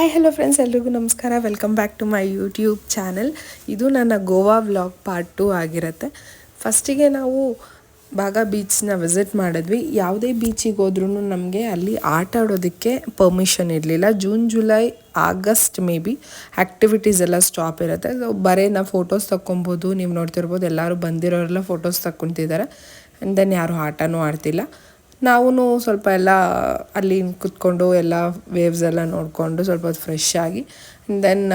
Hi hello friends ಎಲ್ರಿಗೂ ನಮಸ್ಕಾರ. Welcome back to my YouTube channel ಇದು ನನ್ನ ಗೋವಾ ವ್ಲಾಗ್ ಪಾರ್ಟ್ ಟು ಆಗಿರುತ್ತೆ. ಫಸ್ಟಿಗೆ ನಾವು ಬಾಗಾ ಬೀಚ್ನ ವಿಸಿಟ್ ಮಾಡಿದ್ವಿ. ಯಾವುದೇ ಬೀಚಿಗೆ ಹೋದ್ರೂ ನಮಗೆ ಅಲ್ಲಿ ಆಟ ಆಡೋದಕ್ಕೆ ಪರ್ಮಿಷನ್ ಇರಲಿಲ್ಲ. June July August maybe activities ಎಲ್ಲ ಸ್ಟಾಪ್ ಇರುತ್ತೆ. ಸೊ ಬರೀ ನಾವು ಫೋಟೋಸ್ ತಗೊಬೋದು ನೀವು ನೋಡ್ತಿರ್ಬೋದು. ಎಲ್ಲರೂ ಬಂದಿರೋರೆಲ್ಲ ಫೋಟೋಸ್ ತಗೊತಿದ್ದಾರೆ ಆ್ಯಂಡ್ ದೆನ್ ಯಾರು ಆಟನೂ ಆಡ್ತಿಲ್ಲ. ನಾವು ಸ್ವಲ್ಪ ಎಲ್ಲ ಅಲ್ಲಿ ಕುತ್ಕೊಂಡು ಎಲ್ಲ ವೇವ್ಸ್ ಎಲ್ಲ ನೋಡಿಕೊಂಡು ಸ್ವಲ್ಪ ಫ್ರೆಶ್ ಆಗಿ ದೆನ್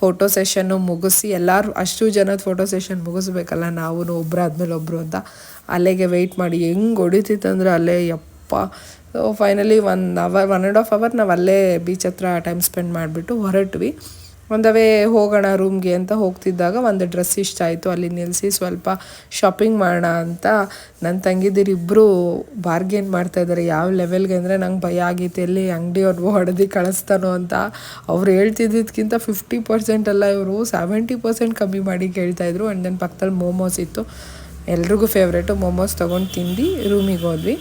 ಫೋಟೋ ಸೆಷನ್ನು ಮುಗಿಸಿ ಎಲ್ಲರೂ, ಅಷ್ಟು ಜನದ ಫೋಟೋ ಸೆಷನ್ ಮುಗಿಸ್ಬೇಕಲ್ಲ ನಾವು ಆದಮೇಲೆ ಒಬ್ಬರು ಅಂತ ಅಲ್ಲಿಗೆ ವೆಯ್ಟ್ ಮಾಡಿ ಹೆಂಗೆ ಹೊಡಿತಿತ್ತಂದ್ರೆ ಅಲ್ಲೇ ಯಪ್ಪ. Finally one hour one and half hour ನಾವು ಅಲ್ಲೇ ಬೀಚ್ ಹತ್ರ ಟೈಮ್ ಸ್ಪೆಂಡ್ ಮಾಡಿಬಿಟ್ಟು ಹೊರಟ್ವಿ. ಒಂದವೇ ಹೋಗೋಣ ರೂಮ್ಗೆ ಅಂತ ಹೋಗ್ತಿದ್ದಾಗ ಒಂದು ಡ್ರೆಸ್ ಇಷ್ಟ ಆಯಿತು. ಅಲ್ಲಿ ನಿಲ್ಲಿಸಿ ಸ್ವಲ್ಪ ಶಾಪಿಂಗ್ ಮಾಡೋಣ ಅಂತ ನನ್ನ ತಂಗಿದಿರು ಇಬ್ಬರು ಬಾರ್ಗೇನ್ ಮಾಡ್ತಾಯಿದ್ದಾರೆ ಯಾವ ಲೆವೆಲ್ಗೆ ಅಂದರೆ ನಂಗೆ ಭಯ ಆಗಿತ್ತು ಎಲ್ಲಿ ಅಂಗಡಿಯವ್ರು ಹೊಡೆದು ಕಳಿಸ್ತಾನೋ ಅಂತ ಅವ್ರು ಹೇಳ್ತಿದ್ದಕ್ಕಿಂತ ಫಿಫ್ಟಿ ಪರ್ಸೆಂಟ್ ಅಲ್ಲ ಇವರು. ಸೆವೆಂಟಿ ಪರ್ಸೆಂಟ್ ಕಮ್ಮಿ ಮಾಡಿ ಕೇಳ್ತಾಯಿದ್ರು ಆ್ಯಂಡ್ ದೆನ್ ಪಕ್ಕದಲ್ಲಿ ಮೋಮೋಸ್ ಇತ್ತು. ಎಲ್ರಿಗೂ ಫೇವ್ರೇಟು ಮೋಮೋಸ್ ತೊಗೊಂಡು ತಿಂದು ರೂಮಿಗೆ ಹೋದ್ವಿ.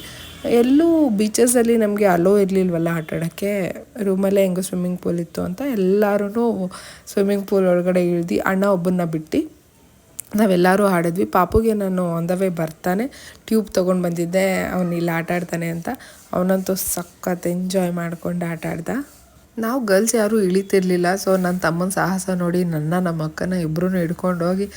ಎಲ್ಲೂ ಬೀಚಸಲ್ಲಿ ನಮಗೆ ಅಲೋ ಇರಲಿಲ್ವಲ್ಲ ಆಟ ಆಡೋಕ್ಕೆ ರೂಮಲ್ಲೇ ಹೆಂಗೋ ಸ್ವಿಮ್ಮಿಂಗ್ ಪೂಲ್ ಇತ್ತು ಅಂತ ಎಲ್ಲರೂ ಸ್ವಿಮ್ಮಿಂಗ್ ಪೂಲ್ ಒಳಗಡೆ ಇಳ್ದು ಅಣ್ಣ ಒಬ್ಬನ್ನ ಬಿಟ್ಟು. ನಾವೆಲ್ಲರೂ ಆಡಿದ್ವಿ ಪಾಪುಗೆ ನಾನು ಆನ್ ದ ವೇ ಬರ್ತಾನೆ. ಟ್ಯೂಬ್ ತೊಗೊಂಡು ಬಂದಿದ್ದೆ. ಅವನು ಇಲ್ಲಿ ಆಟ ಆಡ್ತಾನೆ ಅಂತ. ಅವನಂತೂ ಸಖತ್ ಎಂಜಾಯ್ ಮಾಡ್ಕೊಂಡು ಆಟ ಆಡ್ದ ನಾವು ಗರ್ಲ್ಸ್ ಯಾರೂ ಇಳಿತಿರ್ಲಿಲ್ಲ. ಸೊ ನನ್ನ ತಮ್ಮನ ಸಾಹಸ ನೋಡಿ ನನ್ನ ನಮ್ಮ ಅಕ್ಕನ ಇಬ್ಬರೂ ಹಿಡ್ಕೊಂಡು ಹೋಗಿ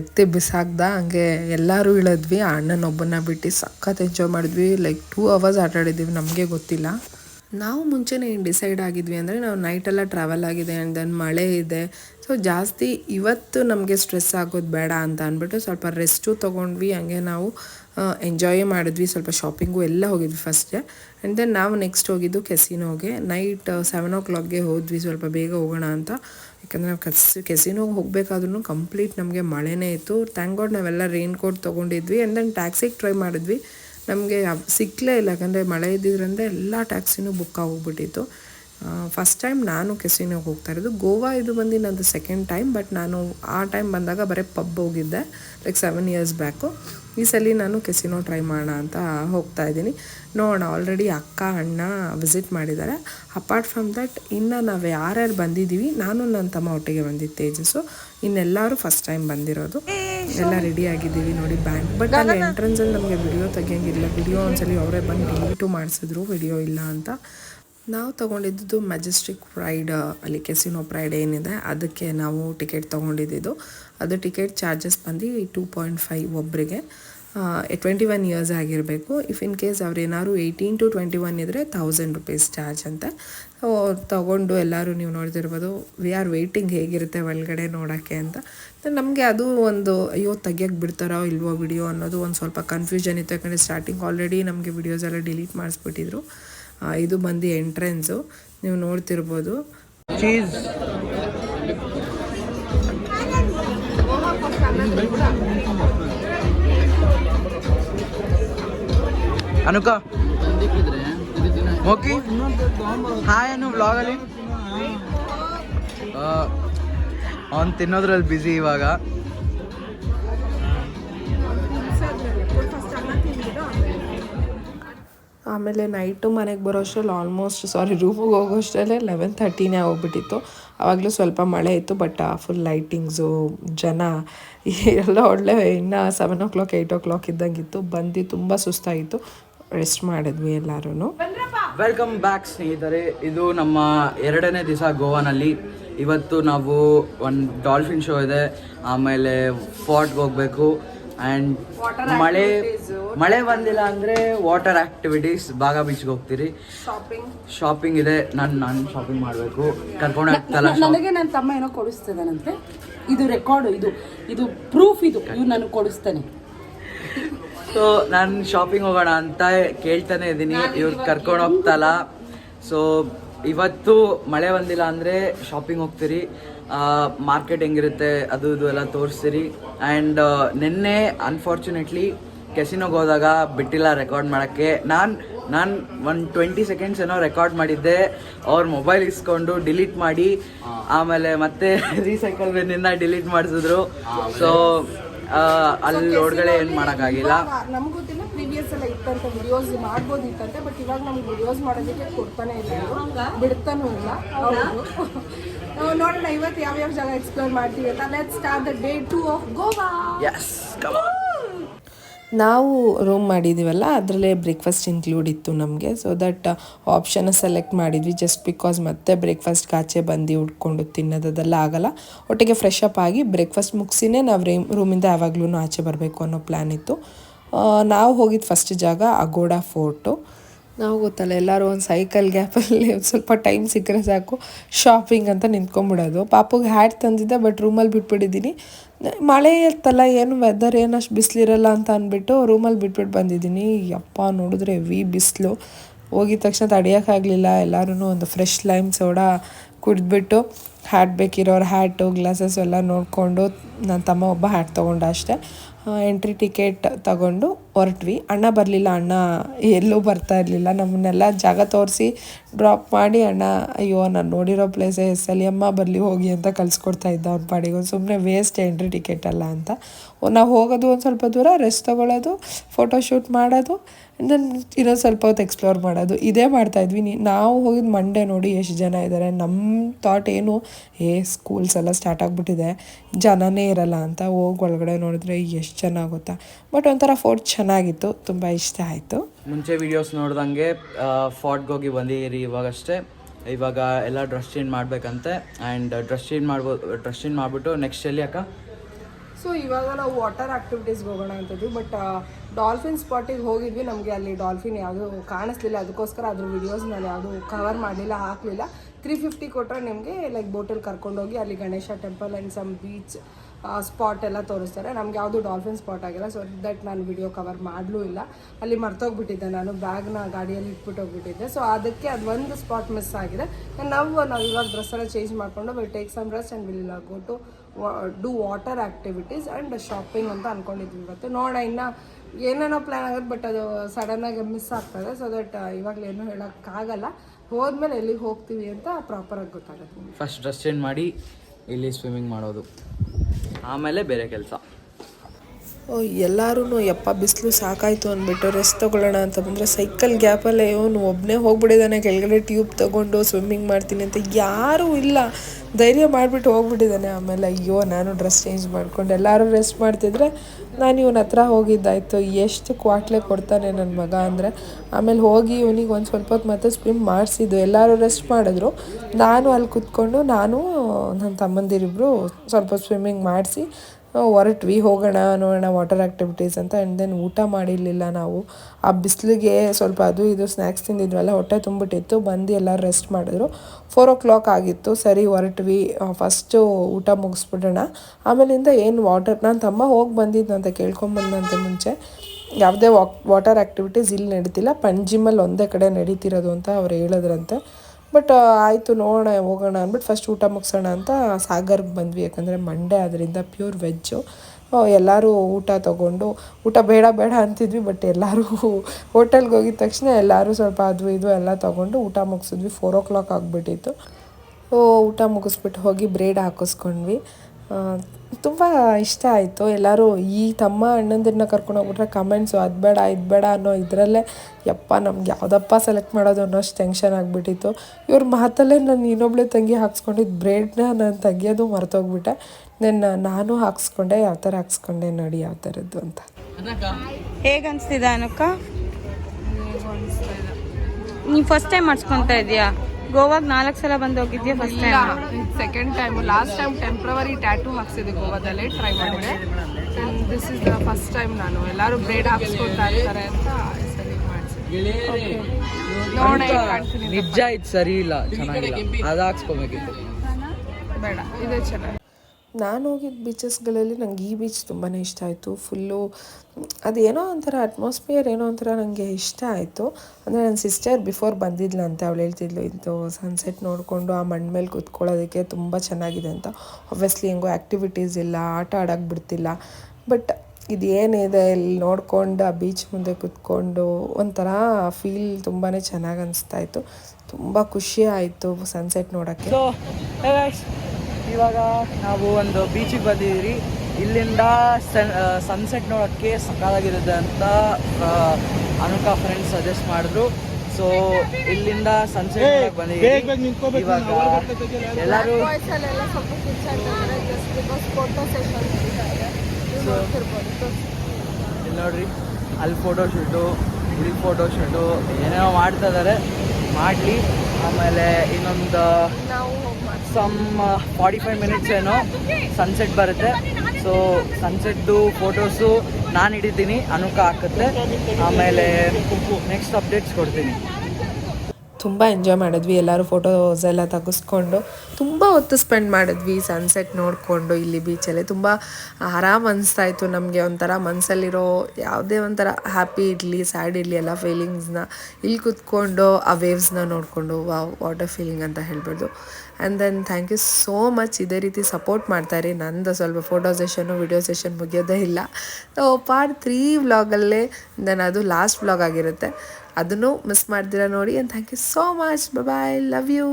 ಎತ್ತಿ ಬಿಸಾಕ್ದ, ಹಂಗೆ ಎಲ್ಲರೂ ಇಳಿದ್ವಿ. ಅಣ್ಣನೊಬ್ಬನ ಬಿಟ್ಟು ಸಖತ್ ಎಂಜಾಯ್ ಮಾಡಿದ್ವಿ. ಲೈಕ್ ಟೂ ಅವರ್ಸ್ ಆಟ ಆಡಿದ್ವಿ ನಮಗೆ ಗೊತ್ತಿಲ್ಲ. ನಾವು ಮುಂಚೆನೇ ಏನು ಡಿಸೈಡ್ ಆಗಿದ್ವಿ ಅಂದರೆ, ನಾವು ನೈಟೆಲ್ಲ ಟ್ರಾವೆಲ್ ಆಗಿದೆ ಆ್ಯಂಡ್ ದೆನ್ ಮಳೆ ಇದೆ. ಸೊ ಜಾಸ್ತಿ ಇವತ್ತು ನಮಗೆ ಸ್ಟ್ರೆಸ್ ಆಗೋದು ಬೇಡ ಅಂತ ಅಂದ್ಬಿಟ್ಟು ಸ್ವಲ್ಪ ರೆಸ್ಟು ತೊಗೊಂಡ್ವಿ. ಹಂಗೆ ನಾವು ಎಂಜಾಯ್ ಮಾಡಿದ್ವಿ. ಸ್ವಲ್ಪ ಶಾಪಿಂಗು ಎಲ್ಲ ಹೋಗಿದ್ವಿ ಫಸ್ಟೇ ಆ್ಯಂಡ್ ದೆನ್ ನಾವು ನೆಕ್ಸ್ಟ್ ಹೋಗಿದ್ದು ಕೆಸಿನೋಗೆ ನೈಟ್ ಸೆವೆನ್ ಓ ಕ್ಲಾಕ್ಗೆ ಹೋದ್ವಿ. ಸ್ವಲ್ಪ ಬೇಗ ಹೋಗೋಣ ಅಂತ. ಯಾಕಂದರೆ ನಾವು ಕಸ್ ಕೆಸಿನೋಗೆ ಹೋಗಬೇಕಾದ್ರೂ ಕಂಪ್ಲೀಟ್ ನಮಗೆ ಮಳೆನೇ ಇತ್ತು. ಥ್ಯಾಂಕ್ ಗಾಡ್ ನಾವೆಲ್ಲ ರೈನ್ ಕೋಟ್ ತೊಗೊಂಡಿದ್ವಿ. ಆ್ಯಂಡ್ ದೆನ್ ಟ್ಯಾಕ್ಸಿಗೆ ಟ್ರೈ ಮಾಡಿದ್ವಿ. ನಮಗೆ ಸಿಕ್ಕಲೇ ಇಲ್ಲ. ಯಾಕಂದರೆ ಮಳೆ ಇದ್ದಿದ್ರಿಂದ ಎಲ್ಲ ಟ್ಯಾಕ್ಸಿನೂ ಬುಕ್ ಆಗೋಗ್ಬಿಟ್ಟಿತ್ತು. ಫಸ್ಟ್ ಟೈಮ್ ನಾನು ಕೆಸಿನೋಗೆ ಹೋಗ್ತಾ ಇರೋದು. ಗೋವಾ ಇದು ಬಂದು ನಂದು ಸೆಕೆಂಡ್ ಟೈಮ್ ಬಟ್ ನಾನು ಆ ಟೈಮ್ ಬಂದಾಗ ಬರೀ ಪಬ್ ಹೋಗಿದ್ದೆ ಲೈಕ್ ಸೆವೆನ್ ಇಯರ್ಸ್ ಬ್ಯಾಕು ಈ ಸಲ ನಾನು ಕೆಸಿನೋ ಟ್ರೈ ಮಾಡೋಣ ಅಂತ ಹೋಗ್ತಾ ಇದ್ದೀನಿ. ನೋಡೋಣ ಆಲ್ರೆಡಿ ಅಕ್ಕ, ಅಣ್ಣ ವಿಸಿಟ್ ಮಾಡಿದ್ದಾರೆ. ಅಪಾರ್ಟ್ ಫ್ರಮ್ ದಟ್ ಇನ್ನು ನಾವು ಯಾರ್ಯಾರು ಬಂದಿದ್ದೀವಿ, ನಾನು ನನ್ನ ತಮ್ಮ ಒಟ್ಟಿಗೆ ಬಂದಿದ್ದು ತೇಜಸ್ಸು ಇನ್ನೆಲ್ಲರೂ ಫಸ್ಟ್ ಟೈಮ್ ಬಂದಿರೋದು. ಎಲ್ಲ ರೆಡಿ ಆಗಿದ್ದೀವಿ ನೋಡಿ ಬ್ಯಾಂಕ್ ಬಟ್ ಅಲ್ಲಿ ಎಂಟ್ರೆನ್ಸಲ್ಲಿ ನಮಗೆ ವಿಡಿಯೋ ತೆಗಿಯಂಗಿಲ್ಲ. ವಿಡಿಯೋ ಒಂದ್ಸಲಿ ಅವರೇ ಬಂದು ಡಿಲೀಟು ಮಾಡಿಸಿದ್ರು ವಿಡಿಯೋ ಇಲ್ಲ ಅಂತ. ನಾವು ತೊಗೊಂಡಿದ್ದು ಮೆಜೆಸ್ಟಿಕ್ ಪ್ರೈಡ್ ಅಲ್ಲಿ ಕೆಸಿನೋ ಪ್ರೈಡ್ ಏನಿದೆ, ಅದಕ್ಕೆ ನಾವು ಟಿಕೆಟ್ ತೊಗೊಂಡಿದ್ದು. ಅದು ಟಿಕೆಟ್ ಚಾರ್ಜಸ್ ಬಂದು ಟೂ ಪಾಯಿಂಟ್ ಫೈವ್ ಒಬ್ಬರಿಗೆ ಟ್ವೆಂಟಿ ಒನ್ ಇಯರ್ಸ್ ಆಗಿರಬೇಕು. ಇಫ್ ಇನ್ ಕೇಸ್ ಅವ್ರು ಏನಾದ್ರು ಏಯ್ಟೀನ್ ಟು ಟ್ವೆಂಟಿ ಒನ್ ಇದ್ದರೆ ಥೌಸಂಡ್ ರುಪೀಸ್ ಚಾರ್ಜ್ ಅಂತ ತಗೊಂಡು ಎಲ್ಲರೂ ನೀವು ನೋಡ್ತಿರ್ಬೋದು ವಿ ಆರ್ ವೆಯ್ಟಿಂಗ್ ಹೇಗಿರುತ್ತೆ ಒಳಗಡೆ ನೋಡೋಕ್ಕೆ ಅಂತ. ನಮಗೆ ಅದು ಒಂದು, ಅಯ್ಯೋ ತೆಗಿಯೋಕ್ಕೆ ಬಿಡ್ತಾರೋ ಇಲ್ವೋ ವಿಡಿಯೋ ಅನ್ನೋದು ಒಂದು ಸ್ವಲ್ಪ ಕನ್ಫ್ಯೂಷನ್ ಇತ್ತು. ಯಾಕಂದರೆ ಸ್ಟಾರ್ಟಿಂಗ್ ಆಲ್ರೆಡಿ ನಮಗೆ ವಿಡಿಯೋಸ್ ಎಲ್ಲ ಡಿಲೀಟ್ ಮಾಡಿಸ್ಬಿಟ್ಟಿದ್ರು. ಇದು ಬಂದು ಎಂಟ್ರೆನ್ಸು ನೀವು ನೋಡ್ತಿರ್ಬೋದು. Cheese. Anuka. Okay hi Anu ವ್ಲಾಗಲ್ಲಿ ಅವ್ನು ತಿನ್ನೋದ್ರಲ್ಲಿ ಬ್ಯುಸಿ ಇವಾಗ. ಆಮೇಲೆ ನೈಟು ಮನೆಗೆ ಬರೋ ಅಷ್ಟರಲ್ಲಿ ಆಲ್ಮೋಸ್ಟ್ ಸಾರಿ ರೂಮಿಗೆ ಹೋಗೋ ಅಷ್ಟರಲ್ಲೇ ಲೆವೆನ್ ಥರ್ಟಿನೇ ಹೋಗ್ಬಿಟ್ಟಿತ್ತು ಆವಾಗಲೂ ಸ್ವಲ್ಪ ಮಳೆ ಇತ್ತು ಬಟ್ ಫುಲ್ ಲೈಟಿಂಗ್ಸು ಜನ, ಎಲ್ಲ ಒಳ್ಳೆ ಇನ್ನು seven o'clock eight o'clock ಇದ್ದಂಗಿತ್ತು ಬಂದು ತುಂಬ ಸುಸ್ತಾಯಿತು ರೆಸ್ಟ್ ಮಾಡಿದ್ವಿ ಎಲ್ಲರೂ ವೆಲ್ಕಮ್ ಬ್ಯಾಕ್ ಸ್ನೇಹಿತರೆ. ಇದು ನಮ್ಮ ಎರಡನೇ ದಿವಸ ಗೋವಾನಲ್ಲಿ. ಇವತ್ತು ನಾವು ಒಂದು ಡಾಲ್ಫಿನ್ ಶೋ ಇದೆ. ಆಮೇಲೆ ಫಾರ್ಟ್ಗೆ ಹೋಗ್ಬೇಕು. ಆ್ಯಂಡ್ ಮಳೆ ಮಳೆ ಬಂದಿಲ್ಲ ಅಂದರೆ ವಾಟರ್ ಆ್ಯಕ್ಟಿವಿಟೀಸ್ ಬಾಗ ಬೀಚ್ಗೆ ಹೋಗ್ತೀರಿ ಶಾಪಿಂಗ್ ಶಾಪಿಂಗ್ ಇದೆ ನಾನು ನಾನು ಶಾಪಿಂಗ್ ಮಾಡಬೇಕು. ಕರ್ಕೊಂಡು ಹೋಗ್ತಲ್ಲ ನನಗೆ ನನ್ನ ತಮ್ಮ ಏನೋ ಕೊಡಿಸ್ತಿದ್ದಾನಂತೆ. ಇದು ರೆಕಾರ್ಡು ಇದು ಇದು ಪ್ರೂಫ್ ಇದು. ಇವ್ ನನಗೆ ಕೊಡಿಸ್ತೇನೆ. ಸೊ ನಾನು ಶಾಪಿಂಗ್ ಹೋಗೋಣ ಅಂತ ಕೇಳ್ತಾನೆ ಇದ್ದೀನಿ ಇವ್ರು ಕರ್ಕೊಂಡು ಹೋಗ್ತಲ್ಲ ಸೊ ಇವತ್ತು ಮಳೆ ಬಂದಿಲ್ಲ ಅಂದರೆ ಶಾಪಿಂಗ್ ಹೋಗ್ತೀರಿ. ಮಾರ್ಕೆಟ್ ಹೆಂಗಿರುತ್ತೆ ಅದು ಇದು ಎಲ್ಲ ತೋರಿಸ್ತೀರಿ. ಆ್ಯಂಡ್ ನಿನ್ನೆ ಅನ್ಫಾರ್ಚುನೇಟ್ಲಿ ಕೆಸಿನೋಗೆ ಹೋದಾಗ ಬಿಟ್ಟಿಲ್ಲ ರೆಕಾರ್ಡ್ ಮಾಡೋಕ್ಕೆ. ನಾನು ನಾನು ಒಂದು ಟ್ವೆಂಟಿ ಸೆಕೆಂಡ್ಸ್ ಏನೋ ರೆಕಾರ್ಡ್ ಮಾಡಿದ್ದೆ. ಅವ್ರ ಮೊಬೈಲ್ ಇಸ್ಕೊಂಡು ಡಿಲೀಟ್ ಮಾಡಿ ಆಮೇಲೆ ಮತ್ತೆ ರೀಸೈಕಲ್ ಬಿನ್ನಿಂದ ಡಿಲೀಟ್ ಮಾಡಿಸಿದ್ರು. ಸೊ ಅಲ್ಲಿ ಒಳಗಡೆ ಏನು ಮಾಡೋಕ್ಕಾಗಿಲ್ಲ. ಪ್ರೀವಿಯಸ್ ಎಲ್ಲ ಇತ್ತು ಇತ್ತಂತೆ ವಿಡಿಯೋಸ್ ಮಾಡ್ಬೋದಿತ್ತಂತೆ ಬಟ್ ಇವಾಗ ನಮ್ಗೆ ವಿಡಿಯೋಸ್ ಮಾಡೋದಕ್ಕೆ ಕೊಡ್ತಾನೆ ಇಲ್ಲ. ಬಿಡ್ತಾನೂ ಇಲ್ಲ. ನೋಡೋಣ ಇವತ್ತು ಯಾವ್ಯಾವ ಜಾಗ ಎಕ್ಸ್ಪ್ಲೋರ್ ಮಾಡ್ತೀವಿ ಅಂತ. Let start the day two of Goa as ನಾವು ರೂಮ್ ಮಾಡಿದ್ದೀವಲ್ಲ ಅದರಲ್ಲೇ ಬ್ರೇಕ್ಫಾಸ್ಟ್ ಇನ್ಕ್ಲೂಡ್ ಇತ್ತು ನಮಗೆ. ಸೊ ದಟ್ ಆಪ್ಷನ್ ಸೆಲೆಕ್ಟ್ ಮಾಡಿದ್ವಿ. ಜಸ್ಟ್ ಬಿಕಾಸ್ ಮತ್ತೆ ಬ್ರೇಕ್ಫಾಸ್ಟ್ಗೆ ಆಚೆ ಬಂದು ಉಟ್ಕೊಂಡು ತಿನ್ನೋದು ಅದೆಲ್ಲ ಆಗಲ್ಲ. ಒಟ್ಟಿಗೆ ಫ್ರೆಶ್ ಅಪ್ ಆಗಿ ಬ್ರೇಕ್ಫಾಸ್ಟ್ ಮುಗಿಸಿನೇ ನಾವು ರೇಮ್ ರೂಮಿಂದ ಯಾವಾಗಲೂ ಆಚೆ ಬರಬೇಕು ಅನ್ನೋ ಪ್ಲ್ಯಾನ್ ಇತ್ತು. ನಾವು ಹೋಗಿದ್ದ ಫಸ್ಟ್ ಜಾಗ ಅಗೋಡಾ ಫೋರ್ಟು. ನಾವು ಗೊತ್ತಲ್ಲ, ಎಲ್ಲರೂ ಒಂದು ಸೈಕಲ್ ಗ್ಯಾಪಲ್ಲಿ ಒಂದು ಸ್ವಲ್ಪ ಟೈಮ್ ಸಿಕ್ಕರೆ ಸಾಕು. ಶಾಪಿಂಗ್ ಅಂತ ನಿಂತ್ಕೊಂಡ್ಬಿಡೋದು. ಪಾಪುಗೆ ಹ್ಯಾಟ್ ತಂದಿದ್ದೆ ಬಟ್ ರೂಮಲ್ಲಿ ಬಿಟ್ಬಿಟ್ಟಿದ್ದೀನಿ. ಮಳೆ ಇರ್ತಲ್ಲ ಏನು ವೆದರ್ ಏನು ಅಷ್ಟು ಬಿಸಿಲಿರಲ್ಲ ಅಂತ ಅಂದ್ಬಿಟ್ಟು ರೂಮಲ್ಲಿ ಬಿಟ್ಬಿಟ್ಟು ಬಂದಿದ್ದೀನಿ. ಯಪ್ಪ, ನೋಡಿದ್ರೆ ವಿ ಬಿಸಿಲು. ಹೋಗಿದ ತಕ್ಷಣ ತಡಿಯೋಕ್ಕಾಗಲಿಲ್ಲ ಎಲ್ಲರೂ ಒಂದು ಫ್ರೆಶ್ ಲೈಮ್ ಸೋಡಾ ಕುಡಿದ್ಬಿಟ್ಟು ಹ್ಯಾಟ್ ಬೇಕಿರೋರು ಹ್ಯಾಟು ಗ್ಲಾಸಸ್ ಎಲ್ಲ ನೋಡಿಕೊಂಡು ನನ್ನ ತಮ್ಮ ಒಬ್ಬ ಹ್ಯಾಟ್ ತೊಗೊಂಡ ಅಷ್ಟೇ. ಎಂಟ್ರಿ ಟಿಕೆಟ್ ತಗೊಂಡು ಹೊರಟ್ವಿ. ಅಣ್ಣ ಬರಲಿಲ್ಲ, ಅಣ್ಣ ಎಲ್ಲೂ ಬರ್ತಾ ಇರಲಿಲ್ಲ. ನಮ್ಮನ್ನೆಲ್ಲ ಜಾಗ ತೋರಿಸಿ ಡ್ರಾಪ್ ಮಾಡಿ, ಅಣ್ಣ, ಅಯ್ಯೋ, ನಾನು ನೋಡಿರೋ ಪ್ಲೇಸೇ ಎಸ್ಸಲ್ಲಿ ಅಮ್ಮ ಬರಲಿ, ಹೋಗಿ ಅಂತ ಕಳಿಸ್ಕೊಡ್ತಾ ಇದ್ದ ಅವ್ನ ಪಾಡಿಗೆ. ಒಂದು ಸುಮ್ಮನೆ ವೇಸ್ಟ್ ಎಂಟ್ರಿ ಟಿಕೆಟ್ ಅಲ್ಲ ಅಂತ. ನಾವು ಹೋಗೋದು ಒಂದು ಸ್ವಲ್ಪ ದೂರ ರೆಸ್ಟ್ ತೊಗೊಳ್ಳೋದು ಫೋಟೋಶೂಟ್ ಮಾಡೋದು ದೆನ್ ಇನ್ನೊಂದು ಸ್ವಲ್ಪ ಹೊತ್ತು ಎಕ್ಸ್ಪ್ಲೋರ್ ಮಾಡೋದು. ಇದೇ ಮಾಡ್ತಾಯಿದ್ವಿ ನಾವು ಹೋಗಿದ್ದು ಮಂಡೇ ನೋಡಿ ಎಷ್ಟು ಜನ ಇದ್ದಾರೆ ನಮ್ಮ ಥಾಟ್ ಏನು, ಏ ಸ್ಕೂಲ್ಸ್ ಎಲ್ಲ ಸ್ಟಾರ್ಟ್ ಆಗಿಬಿಟ್ಟಿದೆ. ಜನನೇ ಇರಲ್ಲ ಅಂತ ಹೋಗಿ ಒಳಗಡೆ ನೋಡಿದ್ರೆ ಎಷ್ಟು ಜನ ಗೊತ್ತಾ ಬಟ್ ಒಂಥರ ಫೋರ್ಟ್ ಚೆನ್ನಾಗಿತ್ತು ತುಂಬ ಇಷ್ಟ ಆಯಿತು. ಮುಂಚೆ ವಿಡಿಯೋಸ್ ನೋಡ್ದಂಗೆ ಫೋರ್ಟ್ಗೆ ಹೋಗಿ ಬಂದಿರಿ ಇವಾಗಷ್ಟೇ. ಇವಾಗ ಎಲ್ಲ ಡ್ರೆಸ್ ಚೇಂಜ್ ಮಾಡಬೇಕಂತೆ. ಆ್ಯಂಡ್ ಡ್ರೆಸ್ ಚೇಂಜ್ ಮಾಡ್ಬೋದು ಡ್ರೆಸ್ ಚೇಂಜ್ ಮಾಡಿಬಿಟ್ಟು ನೆಕ್ಸ್ಟ್ ಎಲ್ಲಿ ಅಕ್ಕ? ಸೊ ಇವಾಗ ನಾವು ವಾಟರ್ ಆ್ಯಕ್ಟಿವಿಟೀಸ್ಗೆ ಹೋಗೋಣ ಅಂತಿದ್ವಿ ಬಟ್ ಡಾಲ್ಫಿನ್ ಸ್ಪಾಟಿಗೆ ಹೋಗಿದ್ವಿ. ನಮಗೆ ಅಲ್ಲಿ ಡಾಲ್ಫಿನ್ ಯಾವುದೂ ಕಾಣಿಸ್ಲಿಲ್ಲ. ಅದಕ್ಕೋಸ್ಕರ ಅದ್ರ ವಿಡಿಯೋಸ್ ನಾನು ಯಾವುದೂ ಕವರ್ ಮಾಡಲಿಲ್ಲ ಹಾಕಲಿಲ್ಲ. ತ್ರೀ ಫಿಫ್ಟಿ ಕೊಟ್ಟರೆ ನಿಮಗೆ ಲೈಕ್ ಬೋಟಲ್ಲಿ ಕರ್ಕೊಂಡೋಗಿ ಅಲ್ಲಿ Ganesha temple and some beach spot ಎಲ್ಲ ತೋರಿಸ್ತಾರೆ. ನಮ್ಗೆ ಯಾವುದು ಡಾಲ್ಫಿನ್ ಸ್ಪಾಟ್ ಆಗಿಲ್ಲ ಸೊ ದಟ್ ನಾನು ವಿಡಿಯೋ ಕವರ್ ಮಾಡಲೂ ಇಲ್ಲ. ಅಲ್ಲಿ ಮರ್ತೋಗ್ಬಿಟ್ಟಿದ್ದೆ ನಾನು ಬ್ಯಾಗ್ನ ಗಾಡಿಯಲ್ಲಿ ಇಟ್ಬಿಟ್ಟು ಹೋಗ್ಬಿಟ್ಟಿದ್ದೆ. ಸೊ ಅದಕ್ಕೆ ಅದು ಒಂದು ಸ್ಪಾಟ್ ಮಿಸ್ ಆಗಿದೆ. ನಾವು ನಾವು ಇವಾಗ ಡ್ರೆಸ್ ಎಲ್ಲ ಚೇಂಜ್ ಮಾಡಿಕೊಂಡು will take some rest and will go to do water activities and shopping ಅಂತ ಅಂದ್ಕೊಂಡಿದ್ವಿ ಇವತ್ತು. ನೋಡೋಣ, ಇನ್ನು ಏನೇನೋ ಪ್ಲ್ಯಾನ್ ಆಗುತ್ತೆ ಬಟ್ ಅದು ಸಡನ್ನಾಗಿ ಮಿಸ್ ಆಗ್ತದೆ ಸೊ ದಟ್ ಇವಾಗಲೇನು ಹೇಳೋಕ್ಕಾಗಲ್ಲ ಹೋದ್ಮೇಲೆ ಎಲ್ಲಿಗೆ ಹೋಗ್ತೀವಿ ಅಂತ ಪ್ರಾಪರಾಗಿ ಗೊತ್ತಾಗುತ್ತೆ. ಫಸ್ಟ್ ಡ್ರೆಸ್ ಚೇಂಜ್ ಮಾಡಿ, ಇಲ್ಲಿ ಸ್ವಿಮ್ಮಿಂಗ್ ಮಾಡೋದು. ಆಮೇಲೆ ಬೇರೆ ಕೆಲಸ. ಎಲ್ಲರೂ ಯಪ್ಪ, ಬಿಸಿಲು ಸಾಕಾಯಿತು ಅಂದ್ಬಿಟ್ಟು ರೆಸ್ಟ್ ತೊಗೊಳ್ಳೋಣ ಅಂತ ಬಂದರೆ ಸೈಕಲ್ ಗ್ಯಾಪಲ್ಲೇ ಇವನು ಒಬ್ಬನೇ ಹೋಗ್ಬಿಟ್ಟಿದ್ದಾನೆ ಕೆಳಗಡೆ ಟ್ಯೂಬ್ ತೊಗೊಂಡು ಸ್ವಿಮ್ಮಿಂಗ್ ಮಾಡ್ತೀನಿ ಅಂತ ಯಾರೂ ಇಲ್ಲ. ಧೈರ್ಯ ಮಾಡಿಬಿಟ್ಟು ಹೋಗ್ಬಿಟ್ಟಿದ್ದಾನೆ ಆಮೇಲೆ ಅಯ್ಯೋ, ನಾನು ಡ್ರೆಸ್ ಚೇಂಜ್ ಮಾಡ್ಕೊಂಡು ಎಲ್ಲರೂ ರೆಸ್ಟ್ ಮಾಡ್ತಿದ್ರೆ ನಾನು ಇವನ ಹತ್ರ ಹೋಗಿದ್ದಾಯಿತು. ಎಷ್ಟು ಕ್ವಾಟ್ಲೆ ಕೊಡ್ತಾನೆ ನನ್ನ ಮಗ ಅಂದರೆ, ಆಮೇಲೆ ಹೋಗಿ ಇವನಿಗೆ ಒಂದು ಸ್ವಲ್ಪ ಹೊತ್ತು ಮತ್ತೆ ಸ್ವಿಮ್ ಮಾಡಿಸಿದ್ದು. ಎಲ್ಲರೂ ರೆಸ್ಟ್ ಮಾಡಿದ್ರು. ನಾನು ಅಲ್ಲಿ ಕೂತ್ಕೊಂಡು, ನಾನು ನನ್ನ ತಮ್ಮಂದಿರಿಬ್ಬರು ಸ್ವಲ್ಪ ಸ್ವಿಮ್ಮಿಂಗ್ ಮಾಡಿಸಿ ಹೊರಟ್ವಿ ಹೋಗೋಣ, ನೋಡೋಣ, ವಾಟರ್ ಆ್ಯಕ್ಟಿವಿಟೀಸ್ ಅಂತ ಆ್ಯಂಡ್ ದೆನ್ ಊಟ ಮಾಡಿರಲಿಲ್ಲ ನಾವು. ಆ ಬಿಸಿಲಿಗೆ ಸ್ವಲ್ಪ ಅದು ಇದು ಸ್ನ್ಯಾಕ್ಸ್ ತಿಂದಿದ್ವಲ್ಲ, ಹೊಟ್ಟೆ ತುಂಬಿಟ್ಟಿತ್ತು. ಬಂದು ಎಲ್ಲ ರೆಸ್ಟ್ ಮಾಡಿದ್ರು. ಫೋರ್ ಓ ಕ್ಲಾಕ್ ಆಗಿತ್ತು. ಸರಿ ಹೊರಟ್ವಿ ಫಸ್ಟು ಊಟ ಮುಗಿಸ್ಬಿಡೋಣ. ಆಮೇಲಿಂದ ಏನು ವಾಟರ್, ನಾನು ತಮ್ಮ ಹೋಗಿ ಬಂದಿದ್ದಂತೆ ಕೇಳ್ಕೊಂಬಂದಂತೆ ಮುಂಚೆ. ಯಾವುದೇ ವಾಕ್, ವಾಟರ್ ಆ್ಯಕ್ಟಿವಿಟೀಸ್ ಇಲ್ಲಿ ನಡೀತಿಲ್ಲ. ಪಂಜಿಮಲ್ಲಿ ಒಂದೇ ಕಡೆ ನಡೀತಿರೋದು ಅಂತ ಅವ್ರು ಹೇಳಿದ್ರಂತೆ. ಬಟ್ ಆಯಿತು ನೋಡೋಣ, ಹೋಗೋಣ ಅಂದ್ಬಿಟ್ಟು ಫಸ್ಟ್ ಊಟ ಮುಗಿಸೋಣ ಅಂತ ಸಾಗರ್ಗೆ ಬಂದ್ವಿ. ಯಾಕಂದರೆ ಮಂಡೇ ಅದರಿಂದ ಪ್ಯೂರ್ ವೆಜ್ಜು ಎಲ್ಲರೂ ಊಟ ತೊಗೊಂಡು, ಊಟ ಬೇಡ ಬೇಡ ಅಂತಿದ್ವಿ ಬಟ್ ಎಲ್ಲರೂ ಹೋಟೆಲ್ಗೆ ಹೋಗಿದ ತಕ್ಷಣ ಎಲ್ಲರೂ ಸ್ವಲ್ಪ ಅದು ಇದು ಎಲ್ಲ ತೊಗೊಂಡು ಊಟ ಮುಗಿಸಿದ್ವಿ. ಫೋರ್ ಓ ಕ್ಲಾಕ್ ಆಗಿಬಿಟ್ಟಿತ್ತು ಊಟ ಮುಗಿಸ್ಬಿಟ್ಟು ಹೋಗಿ ಬ್ರೇಡ್ ಹಾಕಿಸ್ಕೊಂಡ್ವಿ. ತುಂಬ ಇಷ್ಟ ಆಯಿತು. ಎಲ್ಲರೂ ಈ ತಮ್ಮ ಅಣ್ಣಂದಿರನ್ನ ಕರ್ಕೊಂಡು ಹೋಗ್ಬಿಟ್ರೆ ಕಮೆಂಟ್ಸು ಅದು ಬೇಡ, ಇದು ಬೇಡ ಅನ್ನೋ ಇದರಲ್ಲೇ ಯಪ್ಪ, ನಮ್ಗೆ ಯಾವುದಪ್ಪ ಸೆಲೆಕ್ಟ್ ಮಾಡೋದು ಅನ್ನೋಷ್ಟು ಟೆನ್ಷನ್ ಆಗಿಬಿಟ್ಟಿತ್ತು. ಇವ್ರ ಮಾತಲ್ಲೇ ನಾನು ಇನ್ನೊಬ್ಳೆ ತಂಗಿ ಹಾಕ್ಸ್ಕೊಂಡಿದ್ದು ಬ್ರೇಡ್ನ ನಾನು ತೆಗಿಯೋದು ಮರ್ತೋಗ್ಬಿಟ್ಟೆ. ನನ್ನ ನಾನು ಹಾಕ್ಸ್ಕೊಂಡೆ, ಯಾವ ಥರ ಹಾಕ್ಸ್ಕೊಂಡೆ ನೋಡಿ ಯಾವ ಥರದ್ದು ಅಂತ. ಹೇಗೆ ಅನಿಸ್ತಿದೆ ಅನಕ್ಕ ನೀ ಫಸ್ಟ್ ಟೈಮ್ ಮಾಡಿಸ್ಕೊತಾ ಇದೀಯಾ? ಗೋವಾಗ ನಾಲ್ಕು ಸಲ ಬಂದು ಹೋಗಿದ್ಯಾ first time second time last time temporary tattoo ಹಾಕ್ಸಿದ್ದೆ ಗೋವಾದಲ್ಲಿ ಟ್ರೈ ಮಾಡಿದೆ. This is the first time ನಾನು. ಎಲ್ಲರೂ ಬ್ರೇಡ್ ಹಾಕ್ಸ್ಕೊತಾ ಇರ್ತಾರೆ ಅಂತ ನಿಜ ಇದು ಸರಿ ಇಲ್ಲ ಚೆನ್ನಾಗಿಲ್ಲ. ಅದು ಹಾಕ್ಸ್ಕೊಬೇಕಿತ್ತು. ಬೇಡ ಇದೇ ಚೆನ್ನಾಗಿ. ನಾನು ಹೋಗಿದ್ದ ಬೀಚಸ್ಗಳಲ್ಲಿ ನಂಗೆ ಈ ಬೀಚ್ ತುಂಬಾ ಇಷ್ಟ ಆಯಿತು. ಫುಲ್ಲು ಅದೇನೋ ಒಂಥರ ಅಟ್ಮಾಸ್ಫಿಯರ್ ಏನೋ ಒಂಥರ ನನಗೆ ಇಷ್ಟ ಆಯಿತು. ಅಂದರೆ ನನ್ನ ಸಿಸ್ಟರ್ ಬಿಫೋರ್ ಬಂದಿದ್ಲಂತೆ ಅವಳು ಹೇಳ್ತಿದ್ಲು, ಇದು ಸನ್ಸೆಟ್ ನೋಡಿಕೊಂಡು ಆ ಮಣ್ಣು ಮೇಲೆ ಕೂತ್ಕೊಳ್ಳೋದಕ್ಕೆ ತುಂಬ ಚೆನ್ನಾಗಿದೆ ಅಂತ. ಒಬ್ವಿಯಸ್ಲಿ ಹೆಂಗೋ ಆ್ಯಕ್ಟಿವಿಟೀಸ್ ಇಲ್ಲ, ಆಟ ಆಡೋಕ್ಕೆ ಬಿಡ್ತಿಲ್ಲ. ಬಟ್ ಇದು ಏನಿದೆ ಇಲ್ಲಿ ನೋಡ್ಕೊಂಡು ಆ ಬೀಚ್ ಮುಂದೆ ಕೂತ್ಕೊಂಡು ಒಂಥರ ಫೀಲ್ ತುಂಬಾ ಚೆನ್ನಾಗಿ ಅನಿಸ್ತಾ ಇತ್ತು. ತುಂಬ ಖುಷಿ ಆಯಿತು ಸನ್ಸೆಟ್ ನೋಡೋಕ್ಕೆ. ಇವಾಗ ನಾವು ಒಂದು ಬೀಚಿಗೆ ಬಂದಿದ್ದೀರಿ. ಇಲ್ಲಿಂದ ಸನ್ ಸನ್ಸೆಟ್ ನೋಡೋಕ್ಕೆ ಸಕಾಲಾಗಿರುತ್ತೆ ಅಂತ ಅನುಕಾ ಫ್ರೆಂಡ್ಸ್ ಸಜೆಸ್ಟ್ ಮಾಡಿದ್ರು. ಸೊ ಇಲ್ಲಿಂದ ಸನ್ಸೆಟ್ ಬಂದಿದ್ದೀವಿ ಇವಾಗ ಎಲ್ಲರೂ. ಇಲ್ಲಿ ನೋಡ್ರಿ ಅಲ್ಲಿ ಫೋಟೋ ಶೂಟು ಇಲ್ಲಿ ಫೋಟೋ ಶೂಟು ಏನೇನೋ ಮಾಡ್ತಾ ಇದ್ದಾರೆ. ಮಾಡಲಿ ಆಮೇಲೆ ಇನ್ನೊಂದು ಸಮ್ ಫಾರ್ಟಿ ಫೈವ್ ಮಿನಿಟ್ಸ್ ಏನೋ ಸನ್ಸೆಟ್ ಬರುತ್ತೆ. ಸೊ ಸನ್ಸೆಟ್ದು ಫೋಟೋಸು ನಾನು ಹಿಡಿತೀನಿ ಅನುಕ ಹಾಕುತ್ತೆ. ಆಮೇಲೆ ನೆಕ್ಸ್ಟ್ ಅಪ್ಡೇಟ್ಸ್ ಕೊಡ್ತೀನಿ. ತುಂಬ ಎಂಜಾಯ್ ಮಾಡಿದ್ವಿ. ಎಲ್ಲರೂ ಫೋಟೋಸ್ ಎಲ್ಲ ತೆಗೆಸ್ಕೊಂಡು ತುಂಬ ಹೊತ್ತು ಸ್ಪೆಂಡ್ ಮಾಡಿದ್ವಿ ಸನ್ಸೆಟ್ ನೋಡಿಕೊಂಡು ಇಲ್ಲಿ ಬೀಚಲ್ಲಿ ತುಂಬ ಆರಾಮ್ ಅನಿಸ್ತಾ ಇತ್ತು ನಮಗೆ ಒಂಥರ ಮನಸ್ಸಲ್ಲಿರೋ ಯಾವುದೇ ಒಂಥರ ಹ್ಯಾಪಿ ಇರಲಿ ಸ್ಯಾಡ್ ಇರಲಿ ಎಲ್ಲ ಫೀಲಿಂಗ್ಸ್ನ ಇಲ್ಲಿ ಕೂತ್ಕೊಂಡು ಆ ವೇವ್ಸ್ನ ನೋಡಿಕೊಂಡು ವಾ ವಾಟರ್ ಫೀಲಿಂಗ್ ಅಂತ ಹೇಳ್ಬೋದು and then thank you so much ಇದೇ ರೀತಿ ಸಪೋರ್ಟ್ ಮಾಡ್ತಾರೆ ನಂದು ಸ್ವಲ್ಪ ಫೋಟೋ ಸೆಷನ್ನು ವಿಡಿಯೋ ಸೆಷನ್ ಮುಗಿಯೋದೇ ಇಲ್ಲ. ಸೊ ಪಾರ್ಟ್ ತ್ರೀ ವ್ಲಾಗಲ್ಲೇ ದೆನ್ ಅದು ಲಾಸ್ಟ್ ವ್ಲಾಗ್ ಆಗಿರುತ್ತೆ. ಅದನ್ನು ಮಿಸ್ ಮಾಡ್ದಿರ ನೋಡಿ and thank you so much bye love you